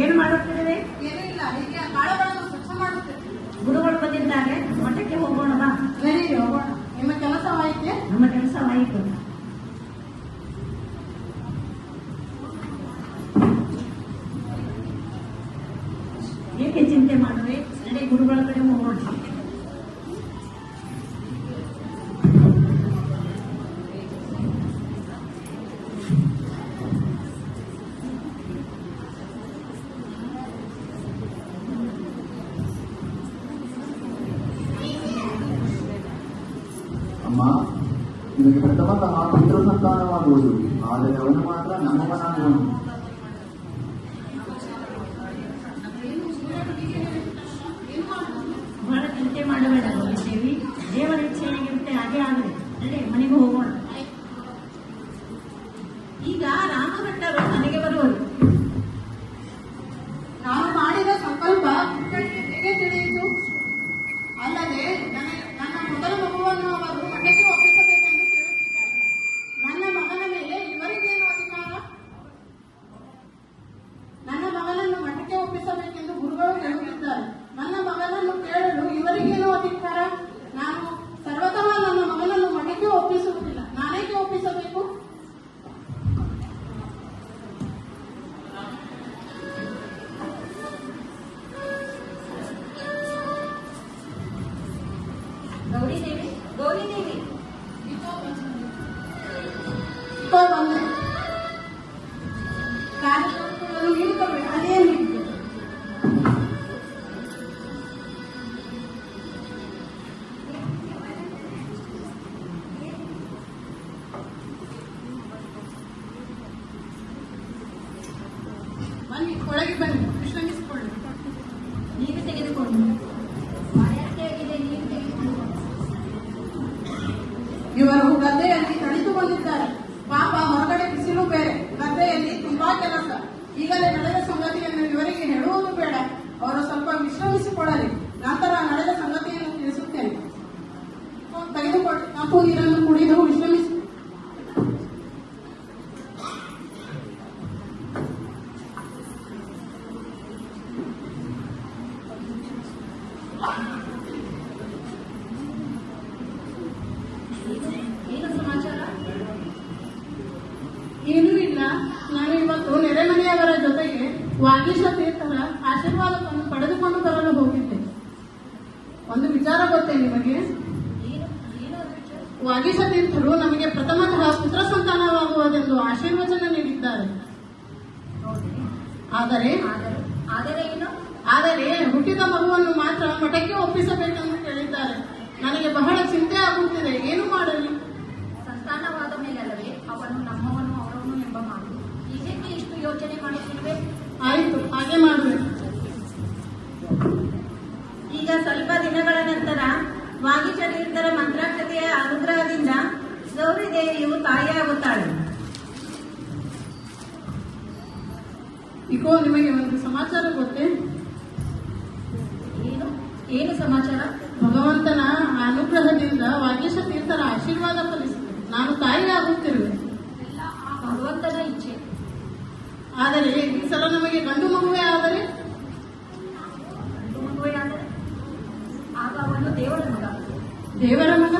ಏನ್ ಮಾಡುತ್ತೆ ಇದಕ್ಕೆ ಪ್ರಥಮ ಆ ಪಿತೃ ಸಂತಾನವಾಗುವುದು ಆದರೆ ಅವನು ಮಾತ್ರ ನಮ್ಮವನಾಗುವನು ಒಳಗೆ ಬನ್ನಿ ನಾಗೇಶ ತೀರ್ಥರ ಆಶೀರ್ವಾದವನ್ನು ಪಡೆದುಕೊಂಡು ಬರಲು ಹೋಗಿದ್ದೆ. ಒಂದು ವಿಚಾರ ಗೊತ್ತೇ ನಿಮಗೆ? ವಾಗೀಶ ತೀರ್ಥರು ನಮಗೆ ಆಯ್ತು ಹಾಗೆ ಮಾಡಬೇಕು. ಈಗ ಸ್ವಲ್ಪ ದಿನಗಳ ನಂತರ ವಾಗೀಶತೀರ್ಥರ ಮಂತ್ರಾಕ್ಷತೆಯ ಅನುಗ್ರಹದಿಂದ ಗೌರಿ ದೇವಿಯು ತಾಯಿಯಾಗುತ್ತಾಳೆ. ಇಕೋ ನಿಮಗೆ ಒಂದು ಸಮಾಚಾರ ಗೊತ್ತೇ 对吧？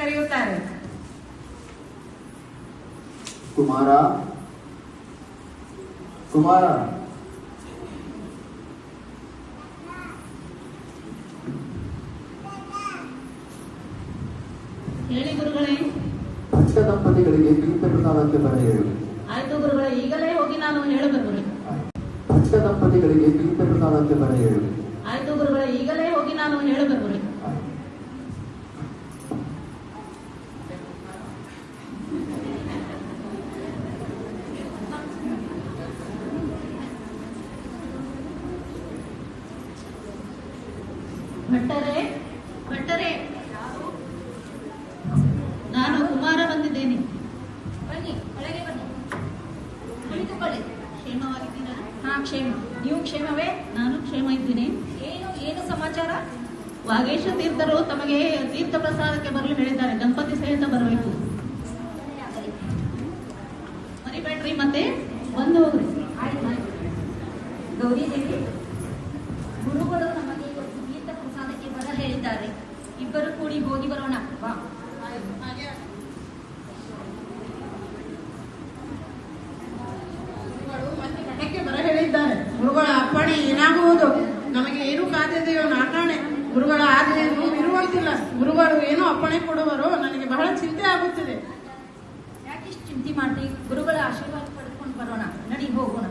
ಕರೆಯುತ್ತಾರೆ? ಕುಮಾರ. ಕುಮಾರ. ಹೇಳಿ ಗುರುಗಳೇ. ಭಕ್ತ ದಂಪತಿಗಳಿಗೆ ಪ್ರಸಾದಕ್ಕೆ ಬರ ಹೇಳು. ಆಯ್ತು ಗುರುಗಳೇ ಈಗಲೇ ಹೋಗಿ ನಾನು ಹೇಳಬೇಕು. ಭಕ್ತ ದಂಪತಿಗಳಿಗೆ ಪ್ರಸಾದಕ್ಕೆ ಬರ ಹೇಳು. ಆಯ್ತು ಗುರುಗಳೇ ಈಗಲೇ ಹೋಗಿ ನಾನು ಹೇಳಬರುವೆ ಭಟ್ಟರೇ ಭಟ್ಟರೇ. ನಾನು ಕುಮಾರ ಬಂದಿದ್ದೇನೆ. ಬನ್ನಿ ಒಳಗೆ ಬನ್ನಿ. ಕುಳಿತುಕೊಳ್ಳಿ. ಕ್ಷೇಮವಾಗಿದ್ದೀರಾ? ಹಾ ಕ್ಷೇಮ. ನೀವು ಕ್ಷೇಮವೇ? ನಾನು ಕ್ಷೇಮ ಇದ್ದೀನಿ. ಏನು ಏನು ಸಮಾಚಾರ? ವಾಗೇಶ ತೀರ್ಥರು ತಮಗೆ ತೀರ್ಥ ಪ್ರಸಾದಕ್ಕೆ ಬರಲು ಹೇಳಿದ್ದಾರೆ. ದಂಪತಿ ಸಹಿತ ಬರಬೇಕು ಮರಿಬೇಡ್ರಿ ಮತ್ತೆ ಬಂದು ಹೋಗ್ರಿ ಗೌರಿ ದೇವಿ ಗುರುಗಳು ನಮಗೆ ಇವತ್ತು ತೀರ್ಥ ಪ್ರಸಾದಕ್ಕೆ ಬರ ಹೇಳಿದ್ದಾರೆ ಇಬ್ಬರು ಕೂಡಿ ಹೋಗಿ ಬರೋಣ ಬಾ ಗುರುಗಳು ಮತ್ತೆ ಮಠಕ್ಕೆ ಬರ ಹೇಳಿದ್ದಾರೆ ಗುರುಗಳ ಅಪ್ಪಣೆ ಏನಾಗುವುದು? ನಮಗೆ ಏನು ಕಾದಿದೆಯೋ ನಾಟಾಣೆ. ಗುರುಗಳ ಆದ್ರೆ ಇರುವಂತಿಲ್ಲ. ಗುರುಗಳು ಏನು ಅಪ್ಪಣೆ ಕೊಡುವರೋ ನನಗೆ ಬಹಳ ಚಿಂತೆ ಆಗುತ್ತಿದೆ ಯಾಕಿಷ್ಟು ಚಿಂತೆ ಮಾಡ್ತಿ ಗುರುಗಳ ಆಶೀರ್ವಾದ ಪಡೆದುಕೊಂಡು ಬರೋಣ ನಡಿ ಹೋಗೋಣ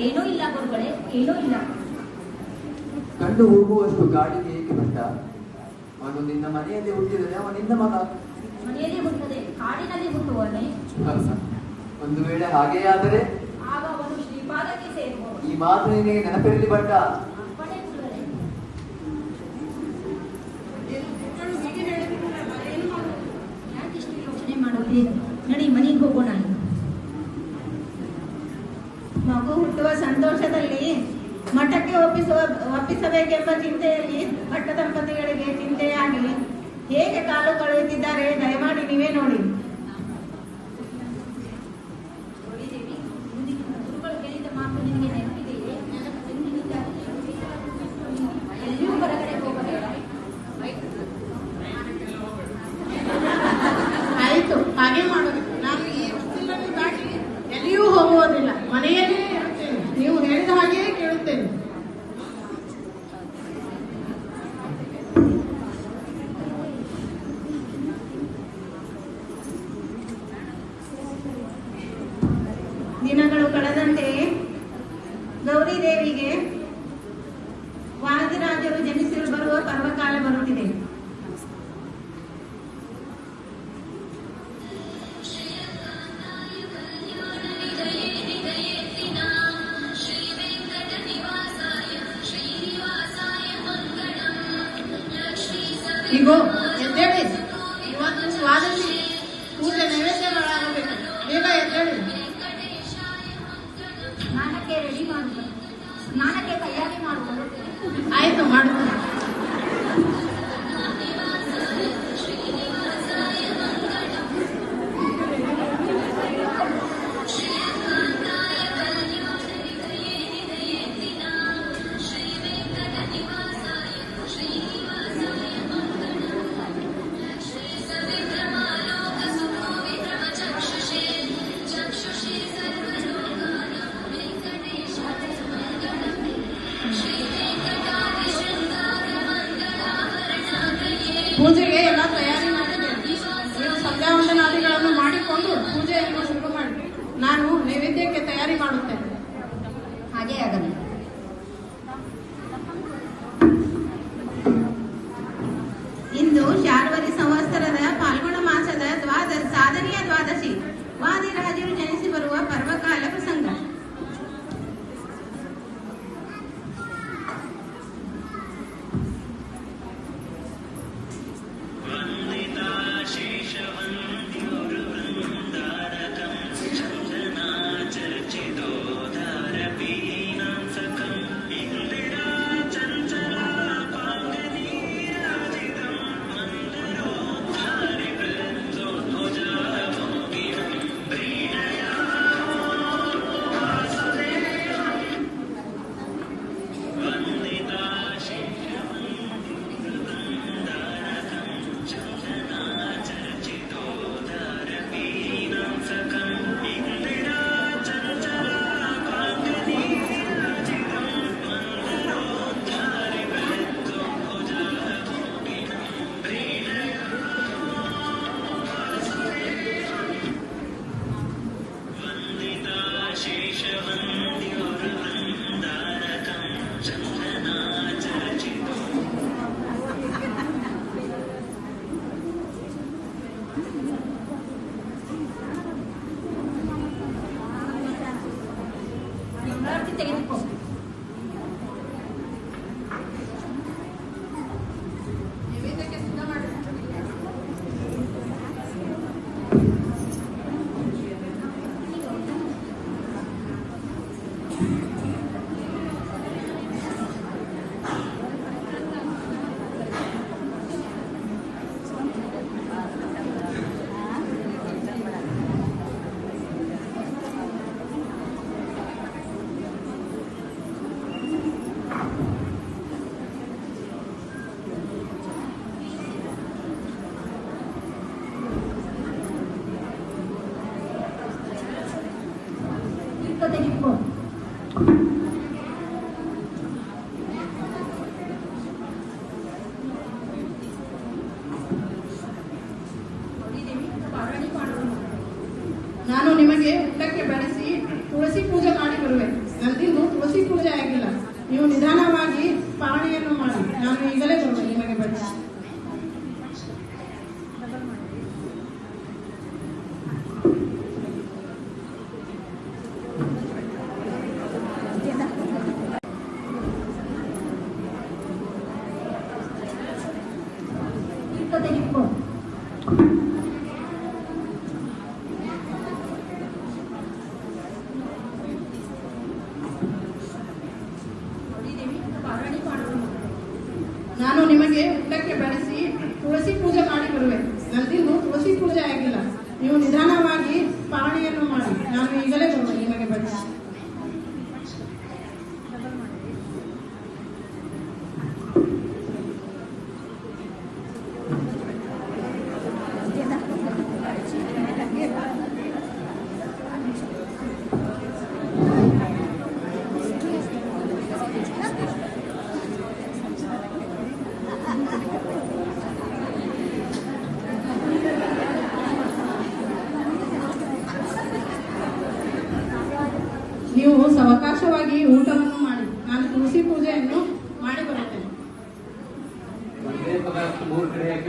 ಏನೂ ಇಲ್ಲ ಗುರುಗಳೇ ಏನೂ ಇಲ್ಲ. ಕಂಡು ಹೋಗುವಷ್ಟು ಗಾಡಿಗೆ ಏಕೆ ಭಟ್ಟ ಅವನು ನಿನ್ನ ಮನೆಯಲ್ಲಿ ಹುಟ್ಟಿದರೆ ಅವನು ನಿನ್ನ ಮಗ. ಮನೆಯಲ್ಲಿ ಹುಟ್ಟದೆ ಕಾಡಿನಲ್ಲಿ ಹುಟ್ಟುವನೆ ಒಂದು ವೇಳೆ ಹಾಗೆಯಾದರೆ ಆದರೆ ಆಗ ಅವನು ಶ್ರೀಪಾದಕ್ಕೆ ಸೇರುವವನು ಈ ಮಾತು ನಿನಗೆ ನೆನಪಿರಲಿ ಭಟ್ಟ ಅಪ್ಪಣೆ ಗುರುಗಳೇ ಗುರುಗಳು ಹೀಗೆ ಹೇಳಿದ್ರಲ್ಲ, ಏನು ಮಾಡುವುದು? ಯಾಕಿಷ್ಟು ಯೋಚನೆ ಮಾಡುತ್ತೀರಿ ನಡಿ ಮನೆಗೆ ಹೋಗೋಣ ಮಗು ಹುಟ್ಟುವ ಸಂತೋಷದಲ್ಲಿ ಮಠಕ್ಕೆ ಒಪ್ಪಿಸುವ, ಒಪ್ಪಿಸಬೇಕೆಂಬ ಚಿಂತೆಯಲ್ಲಿ ಪಟ್ಟ ದಂಪತಿಗಳಿಗೆ ಚಿಂತೆಯಾಗಿ ಹೇಗೆ ಕಾಲು ಕಳೆಯುತ್ತಿದ್ದಾರೆ ದಯಮಾಡಿ ನೀವೇ ನೋಡಿ ಗುರುಗಳು ಹೇಳಿದ ಮಾತು ನಿನಗೆ ನೆನಪಿದೆಯೇ ಎಲ್ಲಿಯೂ ಹೊರಗಡೆ ಹೋಗಬೇಡ ಆಯಿತು ಹಾಗೆ ಮಾಡಬೇಕು ನಾನು ಈ ಹೊಸ್ತಿಲನ್ನು ದಾಟಿ ಎಲ್ಲಿಯೂ ಹೋಗುವುದಿಲ್ಲ ಮನೆಯಲ್ಲೇ ಇರುತ್ತೇನೆ ನೀವು ಹೇಳಿದ ಹಾಗೆಯೇ ಕೇಳುತ್ತೇನೆ ದಿನಗಳು ಕಳೆದಂತೆಯೇ ಗೌರಿ ದೇವಿಗೆ ಮಾಡುತ್ತೇನೆ ಹಾಗೆ ಆಗಲಿ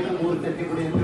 i don't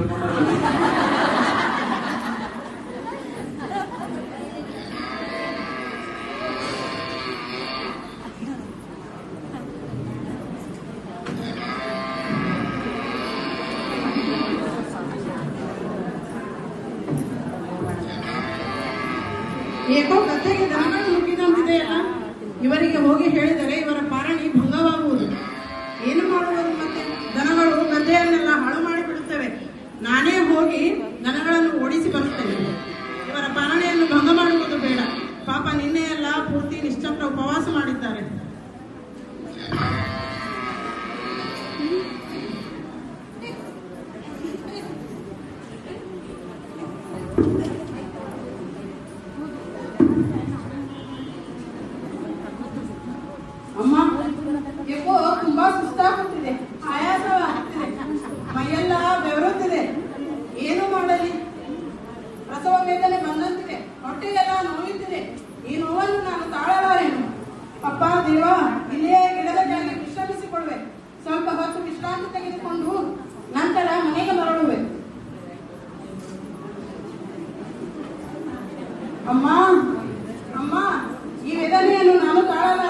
అమ్మా అమ్మా ఈ విధంగా నేను నాన్న కావాలా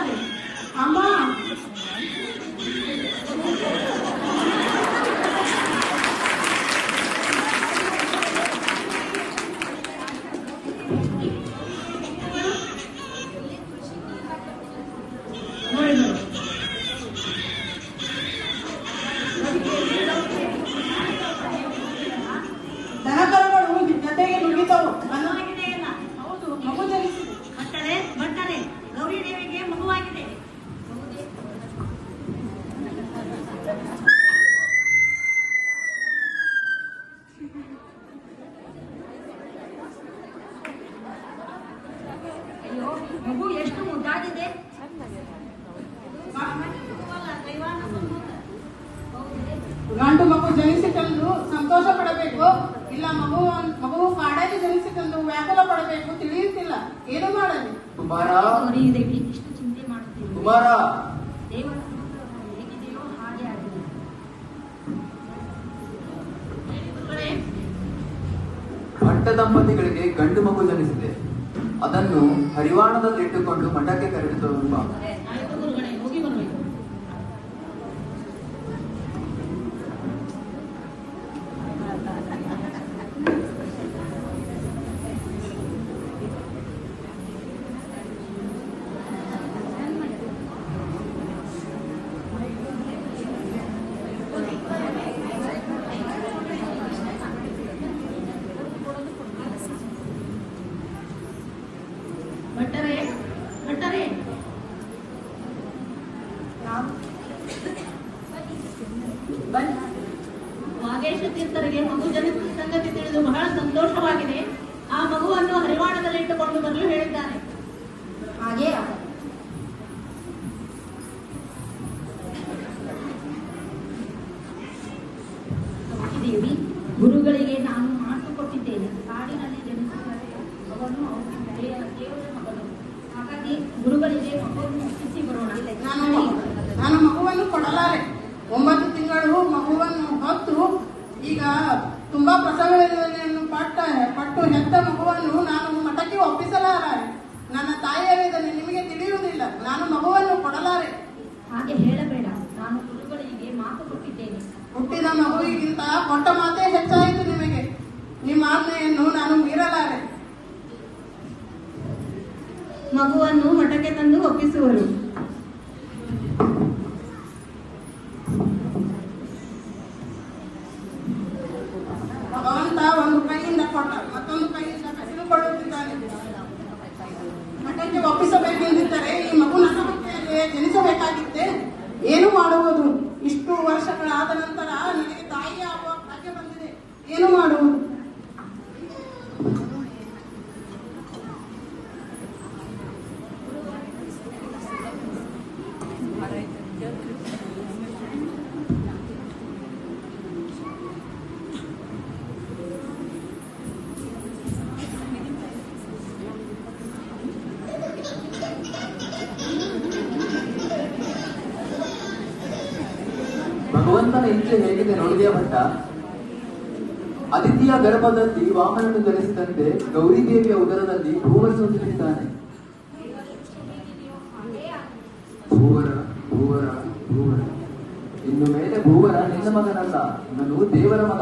ಅದನ್ನು ಹರಿವಾಣದಲ್ಲಿಟ್ಟುಕೊಂಡು ಮಠಕ್ಕೆ ಕರೆದುಕೊಂಡು ಬಾ ತೀರ್ಥರಿಗೆ ಮಗು ಜನಿಸಿದ ಸಂಗತಿ ತಿಳಿದು ಬಹಳ ಸಂತೋಷವಾಗಿದೆ. ಆ ಮಗುವನ್ನು ಹರಿವಾಣದಲ್ಲಿ ಇಟ್ಟುಕೊಂಡು ಬರಲು ಹೇಳಿದ್ದಾರೆ. ಹಾಗೇ పంట మాతే ಇಚ್ಛೆ ಹೇಗಿದೆ ನೋಡಿದೆಯಾ ಭಟ್ಟ? ಅದಿತಿಯ ಗರ್ಭದಲ್ಲಿ ವಾಮನನ್ನು ಧರಿಸಿದಂತೆ ಗೌರಿದೇವಿಯ ಉದರದಲ್ಲಿ ಭೂವರ ಧರಿಸಿದ್ದಾನೆ ಭೂವರ ಭೂವರ ಭೂವರ. ಇನ್ನು ಮೇಲೆ ಭೂವರ ನಿನ್ನ ಮಗನಲ್ಲ ನಾನು ದೇವರ ಮಗ.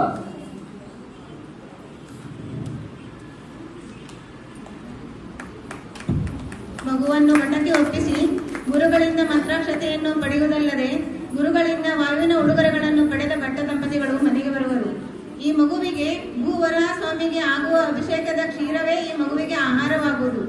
ಮಗುವನ್ನು ಮಠಕ್ಕೆ ಒಪ್ಪಿಸಿ, ಗುರುಗಳಿಂದ ಮಂತ್ರಾಕ್ಷತೆಯನ್ನು ಪಡೆಯುವುದಲ್ಲದೆ ಗುರುಗಳಿಂದ ವಾಯುವಿನ ಉಡುಗೊರೆಗಳನ್ನು ಪಡೆದ ಭಟ್ಟ ದಂಪತಿಗಳು ಮನೆಗೆ ಬರುವರು. ಈ ಮಗುವಿಗೆ ಭೂವರ ಸ್ವಾಮಿಗೆ ಆಗುವ ಅಭಿಷೇಕದ ಕ್ಷೀರವೇ ಈ ಮಗುವಿಗೆ ಆಹಾರವಾಗುವುದು.